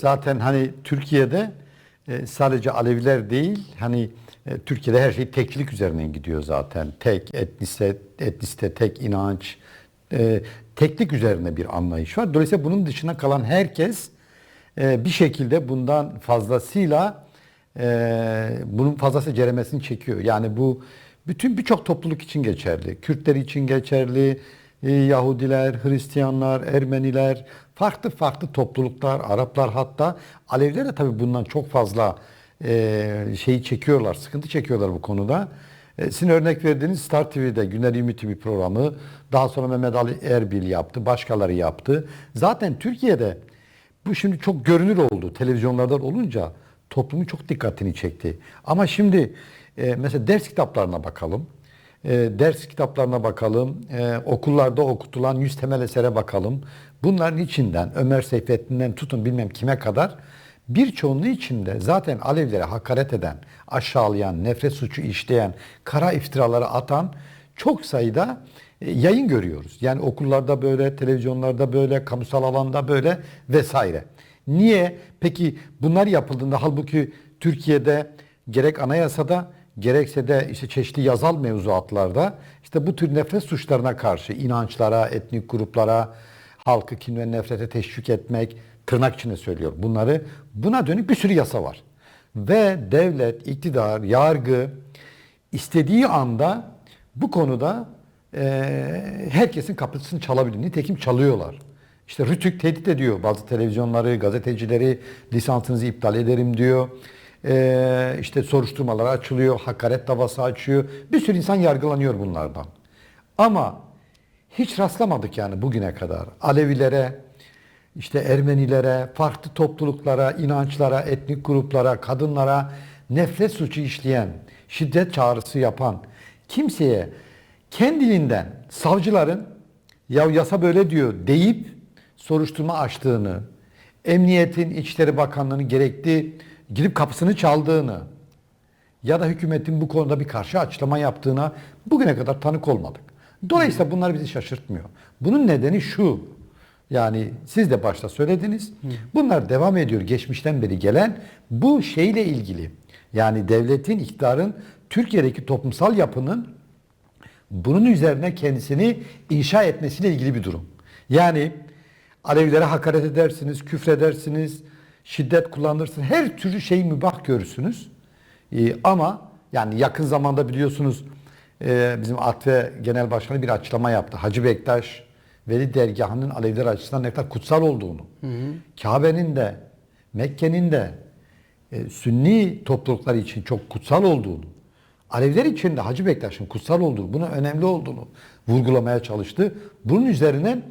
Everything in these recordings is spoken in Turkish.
Zaten hani Türkiye'de e, sadece Aleviler değil hani e, Türkiye'de her şey tekçilik üzerinden gidiyor zaten. Tek etniste, etniste tek inanç, e, teklik üzerine bir anlayış var. Dolayısıyla bunun dışına kalan herkes bir şekilde bundan fazlasıyla bunun fazlası ceremesini çekiyor. Yani bu bütün birçok topluluk için geçerli. Kürtler için geçerli, Yahudiler, Hristiyanlar, Ermeniler, farklı farklı topluluklar, Araplar hatta Aleviler de tabii bundan çok fazla e, şeyi çekiyorlar, sıkıntı çekiyorlar bu konuda. E, sizin örnek verdiğiniz Star TV'de Günler Ümiti bir programı, daha sonra Mehmet Ali Erbil yaptı, başkaları yaptı. Zaten Türkiye'de bu şimdi çok görünür oldu televizyonlardan olunca toplumun çok dikkatini çekti. Ama şimdi e, mesela ders kitaplarına bakalım. E, ders kitaplarına bakalım. E, okullarda okutulan yüz temel esere bakalım. Bunların içinden Ömer Seyfettin'den tutun bilmem kime kadar birçoğunluğu içinde zaten Alevilere hakaret eden, aşağılayan, nefret suçu işleyen, kara iftiraları atan çok sayıda e, yayın görüyoruz. Yani okullarda böyle, televizyonlarda böyle, kamusal alanda böyle vesaire. Niye? Peki bunlar yapıldığında halbuki Türkiye'de gerek anayasada gerekse de işte çeşitli yazal mevzuatlarda işte bu tür nefret suçlarına karşı inançlara, etnik gruplara, halkı kin ve nefrete teşvik etmek, tırnak içinde söylüyor bunları. Buna dönük bir sürü yasa var. Ve devlet, iktidar, yargı istediği anda bu konuda e, herkesin kapısını çalabilir. Nitekim çalıyorlar. İşte Rütük tehdit ediyor bazı televizyonları, gazetecileri lisansınızı iptal ederim diyor. Ee, işte soruşturmalar açılıyor, hakaret davası açıyor. Bir sürü insan yargılanıyor bunlardan. Ama hiç rastlamadık yani bugüne kadar. Alevilere, işte Ermenilere, farklı topluluklara, inançlara, etnik gruplara, kadınlara nefret suçu işleyen, şiddet çağrısı yapan kimseye kendiliğinden savcıların ya yasa böyle diyor deyip soruşturma açtığını, Emniyetin, İçişleri Bakanlığı'nın gerekli gidip kapısını çaldığını ya da hükümetin bu konuda bir karşı açıklama yaptığına bugüne kadar tanık olmadık. Dolayısıyla bunlar bizi şaşırtmıyor. Bunun nedeni şu. Yani siz de başta söylediniz. Bunlar devam ediyor geçmişten beri gelen bu şeyle ilgili. Yani devletin, iktidarın Türkiye'deki toplumsal yapının bunun üzerine kendisini inşa etmesiyle ilgili bir durum. Yani Alevilere hakaret edersiniz, küfredersiniz, şiddet kullanırsınız. Her türlü şeyi mübah görürsünüz. Ee, ama yani yakın zamanda biliyorsunuz e, bizim ATV Genel Başkanı bir açıklama yaptı. Hacı Bektaş Veli Dergahı'nın Aleviler açısından ne kadar kutsal olduğunu, Kabe'nin de, Mekke'nin de e, Sünni topluluklar için çok kutsal olduğunu, Aleviler için de Hacı Bektaş'ın kutsal olduğunu, buna önemli olduğunu vurgulamaya çalıştı. Bunun üzerine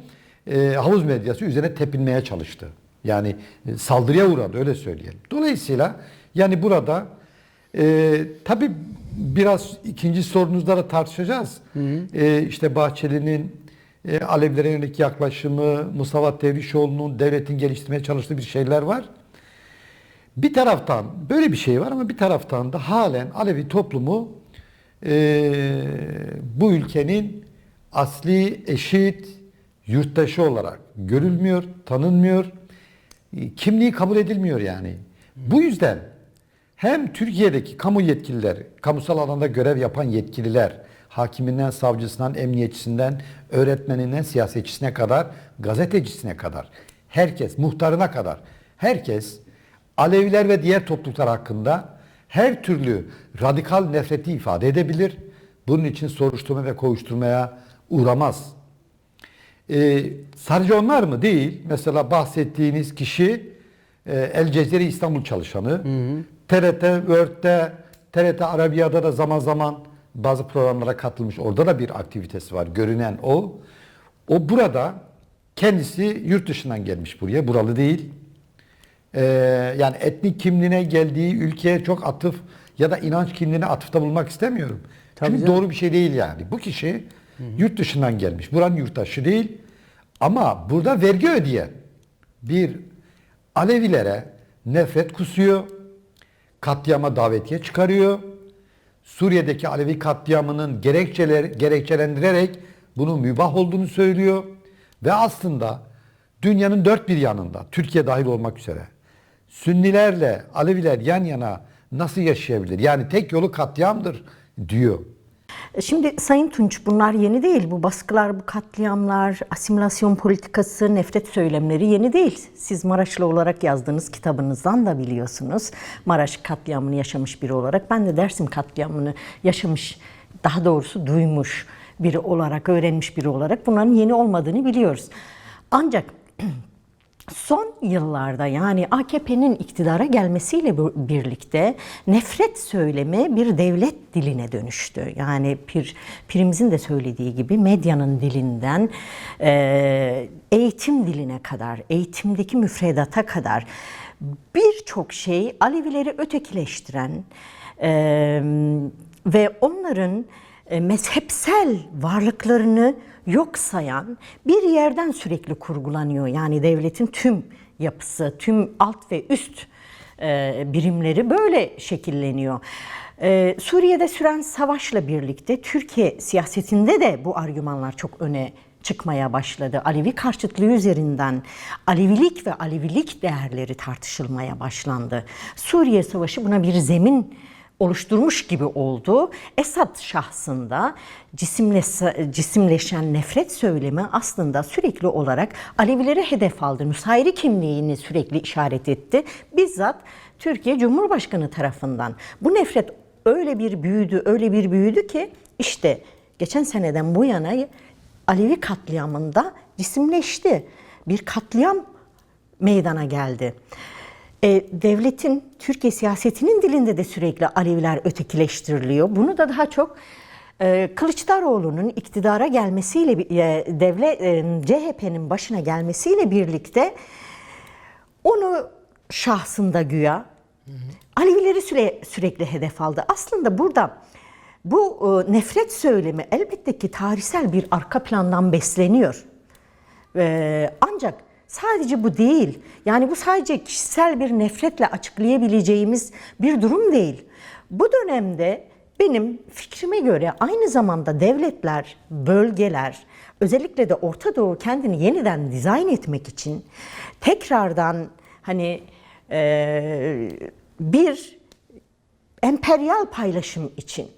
e, havuz medyası üzerine tepinmeye çalıştı. Yani e, saldırıya uğradı öyle söyleyelim. Dolayısıyla yani burada e, tabii biraz ikinci sorunuzda da tartışacağız. Hı hı. E, işte Bahçeli'nin e, Alevilere yönelik yaklaşımı, Mustafa Tevrişoğlu'nun devletin geliştirmeye çalıştığı bir şeyler var. Bir taraftan böyle bir şey var ama bir taraftan da halen Alevi toplumu e, bu ülkenin asli, eşit, yurttaşı olarak görülmüyor, tanınmıyor, kimliği kabul edilmiyor yani. Bu yüzden hem Türkiye'deki kamu yetkililer, kamusal alanda görev yapan yetkililer, hakiminden, savcısından, emniyetçisinden, öğretmeninden, siyasetçisine kadar, gazetecisine kadar, herkes, muhtarına kadar, herkes Aleviler ve diğer topluluklar hakkında her türlü radikal nefreti ifade edebilir. Bunun için soruşturma ve kovuşturmaya uğramaz. Ee, sadece onlar mı? Değil. Mesela bahsettiğiniz kişi e, El Cezire İstanbul çalışanı. Hı hı. TRT, Word'de, TRT Arabiya'da da zaman zaman bazı programlara katılmış. Orada da bir aktivitesi var. Görünen o. O burada kendisi yurt dışından gelmiş buraya. Buralı değil. Ee, yani etnik kimliğine geldiği ülkeye çok atıf ya da inanç kimliğine atıfta bulmak istemiyorum. Tabii Çünkü canım. doğru bir şey değil yani. Bu kişi hı yurt dışından gelmiş. Buranın yurttaşı değil. Ama burada vergi ödeyen bir Alevilere nefret kusuyor. Katliama davetiye çıkarıyor. Suriye'deki Alevi katliamının gerekçeler, gerekçelendirerek bunun mübah olduğunu söylüyor. Ve aslında dünyanın dört bir yanında, Türkiye dahil olmak üzere, Sünnilerle Aleviler yan yana nasıl yaşayabilir? Yani tek yolu katliamdır diyor. Şimdi Sayın Tunç bunlar yeni değil. Bu baskılar, bu katliamlar, asimilasyon politikası, nefret söylemleri yeni değil. Siz Maraşlı olarak yazdığınız kitabınızdan da biliyorsunuz. Maraş katliamını yaşamış biri olarak. Ben de Dersim katliamını yaşamış, daha doğrusu duymuş biri olarak, öğrenmiş biri olarak bunların yeni olmadığını biliyoruz. Ancak Son yıllarda yani AKP'nin iktidara gelmesiyle birlikte nefret söylemi bir devlet diline dönüştü. Yani pir, pirimizin de söylediği gibi medyanın dilinden e, eğitim diline kadar, eğitimdeki müfredata kadar birçok şey Alevileri ötekileştiren e, ve onların mezhepsel varlıklarını yok sayan bir yerden sürekli kurgulanıyor. Yani devletin tüm yapısı, tüm alt ve üst e, birimleri böyle şekilleniyor. E, Suriye'de süren savaşla birlikte Türkiye siyasetinde de bu argümanlar çok öne çıkmaya başladı. Alevi karşıtlığı üzerinden Alevilik ve Alevilik değerleri tartışılmaya başlandı. Suriye Savaşı buna bir zemin oluşturmuş gibi oldu. Esad şahsında cisimle, cisimleşen nefret söylemi aslında sürekli olarak Alevilere hedef aldı. Nusayri kimliğini sürekli işaret etti. Bizzat Türkiye Cumhurbaşkanı tarafından. Bu nefret öyle bir büyüdü, öyle bir büyüdü ki işte geçen seneden bu yana Alevi katliamında cisimleşti. Bir katliam meydana geldi. E, devletin, Türkiye siyasetinin dilinde de sürekli Aleviler ötekileştiriliyor. Bunu da daha çok e, Kılıçdaroğlu'nun iktidara gelmesiyle, e, devlet e, CHP'nin başına gelmesiyle birlikte onu şahsında güya Alevileri süre, sürekli hedef aldı. Aslında burada bu e, nefret söylemi elbette ki tarihsel bir arka plandan besleniyor. E, ancak sadece bu değil. Yani bu sadece kişisel bir nefretle açıklayabileceğimiz bir durum değil. Bu dönemde benim fikrime göre aynı zamanda devletler, bölgeler, özellikle de Orta Doğu kendini yeniden dizayn etmek için tekrardan hani e, bir emperyal paylaşım için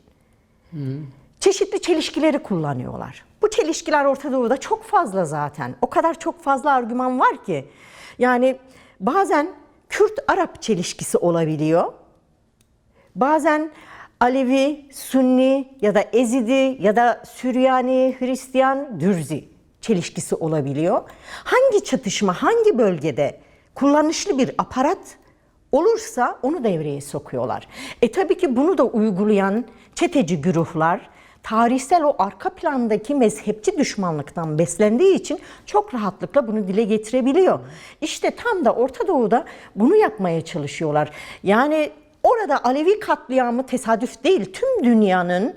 çeşitli çelişkileri kullanıyorlar. Bu çelişkiler Orta Doğu'da çok fazla zaten. O kadar çok fazla argüman var ki. Yani bazen Kürt-Arap çelişkisi olabiliyor. Bazen Alevi, Sunni ya da Ezidi ya da Süryani, Hristiyan, Dürzi çelişkisi olabiliyor. Hangi çatışma hangi bölgede kullanışlı bir aparat olursa onu devreye sokuyorlar. E tabii ki bunu da uygulayan çeteci güruhlar tarihsel o arka plandaki mezhepçi düşmanlıktan beslendiği için çok rahatlıkla bunu dile getirebiliyor. İşte tam da Orta Doğu'da bunu yapmaya çalışıyorlar. Yani orada Alevi katliamı tesadüf değil, tüm dünyanın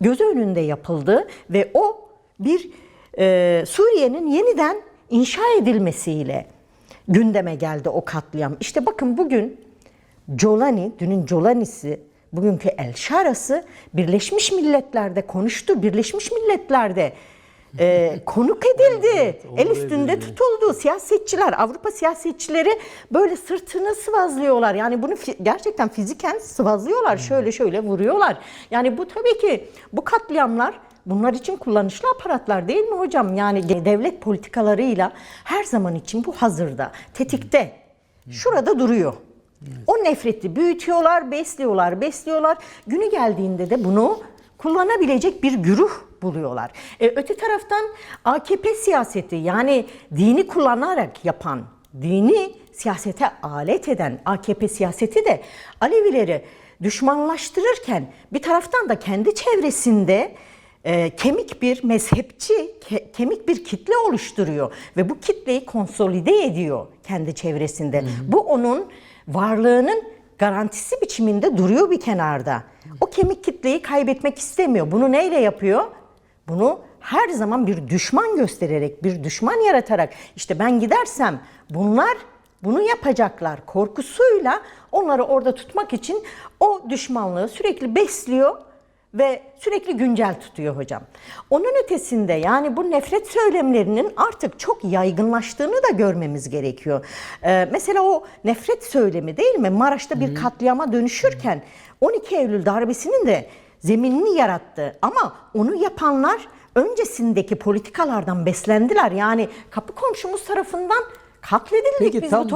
göz önünde yapıldı ve o bir e, Suriye'nin yeniden inşa edilmesiyle gündeme geldi o katliam. İşte bakın bugün Colani, dünün Colani'si, bugünkü El Şarası Birleşmiş Milletler'de konuştu. Birleşmiş Milletler'de e, konuk edildi. El üstünde tutuldu. Siyasetçiler, Avrupa siyasetçileri böyle sırtını sıvazlıyorlar. Yani bunu fi- gerçekten fiziken sıvazlıyorlar. Şöyle şöyle vuruyorlar. Yani bu tabii ki bu katliamlar Bunlar için kullanışlı aparatlar değil mi hocam? Yani devlet politikalarıyla her zaman için bu hazırda, tetikte, şurada duruyor. O nefreti büyütüyorlar, besliyorlar, besliyorlar. Günü geldiğinde de bunu kullanabilecek bir güruh buluyorlar. E, öte taraftan AKP siyaseti yani dini kullanarak yapan, dini siyasete alet eden AKP siyaseti de Alevileri düşmanlaştırırken bir taraftan da kendi çevresinde e, kemik bir mezhepçi, ke- kemik bir kitle oluşturuyor ve bu kitleyi konsolide ediyor kendi çevresinde. Bu onun varlığının garantisi biçiminde duruyor bir kenarda. O kemik kitleyi kaybetmek istemiyor. Bunu neyle yapıyor? Bunu her zaman bir düşman göstererek, bir düşman yaratarak işte ben gidersem bunlar bunu yapacaklar korkusuyla onları orada tutmak için o düşmanlığı sürekli besliyor ve sürekli güncel tutuyor hocam. Onun ötesinde yani bu nefret söylemlerinin artık çok yaygınlaştığını da görmemiz gerekiyor. Ee, mesela o nefret söylemi değil mi Maraş'ta bir katliama dönüşürken 12 Eylül darbesinin de zeminini yarattı. Ama onu yapanlar öncesindeki politikalardan beslendiler. Yani kapı komşumuz tarafından katledildik Peki biz tam bu